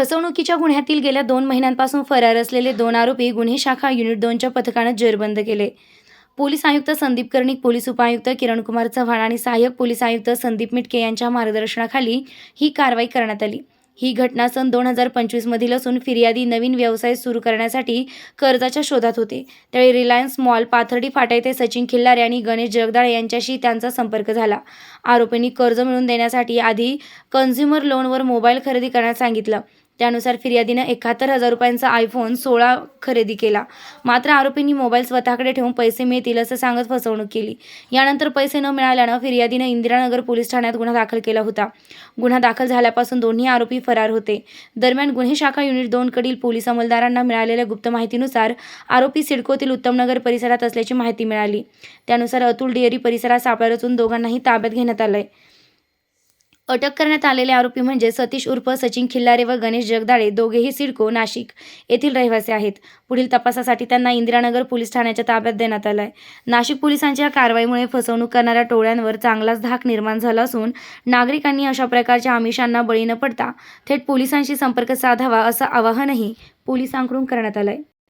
फसवणुकीच्या गुन्ह्यातील गेल्या दोन महिन्यांपासून फरार असलेले दोन आरोपी गुन्हे शाखा युनिट दोनच्या पथकानं जेरबंद केले. पोलीस आयुक्त संदीप कर्णिक पोलीस उपायुक्त किरणकुमार चव्हाण आणि सहाय्यक पोलीस आयुक्त संदीप मिटके यांच्या मार्गदर्शनाखाली ही कारवाई करण्यात आली. ही घटना सन दोन हजार पंचवीसमधील असून फिर्यादी नवीन व्यवसाय सुरू करण्यासाठी कर्जाच्या शोधात होते. त्यावेळी रिलायन्स मॉल पाथर्डी फाटा येथे सचिन खिल्लारे आणि गणेश जगदाळे यांच्याशी त्यांचा संपर्क झाला. आरोपींनी कर्ज मिळवून देण्यासाठी आधी कन्झ्युमर लोनवर मोबाईल खरेदी करण्यास सांगितलं. त्यानुसार फिर्यादीनं एकाहत्तर हजार रुपयांचा आयफोन सोळा खरेदी केला. मात्र आरोपींनी मोबाईल स्वतःकडे ठेवून पैसे मिळतील असं सांगत फसवणूक केली. यानंतर पैसे न मिळाल्यानं फिर्यादीनं इंदिरानगर पोलीस ठाण्यात गुन्हा दाखल केला होता. गुन्हा दाखल झाल्यापासून दोन्ही आरोपी फरार होते. दरम्यान गुन्हे शाखा युनिट दोनकडील पोलीस अंमलदारांना मिळालेल्या गुप्त माहितीनुसार आरोपी सिडकोतील उत्तमनगर परिसरात असल्याची माहिती मिळाली. त्यानुसार अतुल डेअरी परिसरात सापळा रचून दोघांनाही ताब्यात घेण्यात आलंय. अटक करण्यात आलेले आरोपी म्हणजे सतीश उर्फ सचिन खिल्लारे व गणेश जगदाळे दोघेही सिडको नाशिक येथील रहिवासी आहेत. पुढील तपासासाठी त्यांना इंदिरानगर पोलीस ठाण्याच्या ताब्यात देण्यात आलं आहे नाशिक पोलिसांच्या कारवाईमुळे फसवणूक करणाऱ्या टोळ्यांवर चांगलाच धाक निर्माण झाला असून नागरिकांनी अशा प्रकारच्या आमिषांना बळी न पडता थेट पोलिसांशी संपर्क साधावा असं आवाहनही पोलिसांकडून करण्यात आलं आहे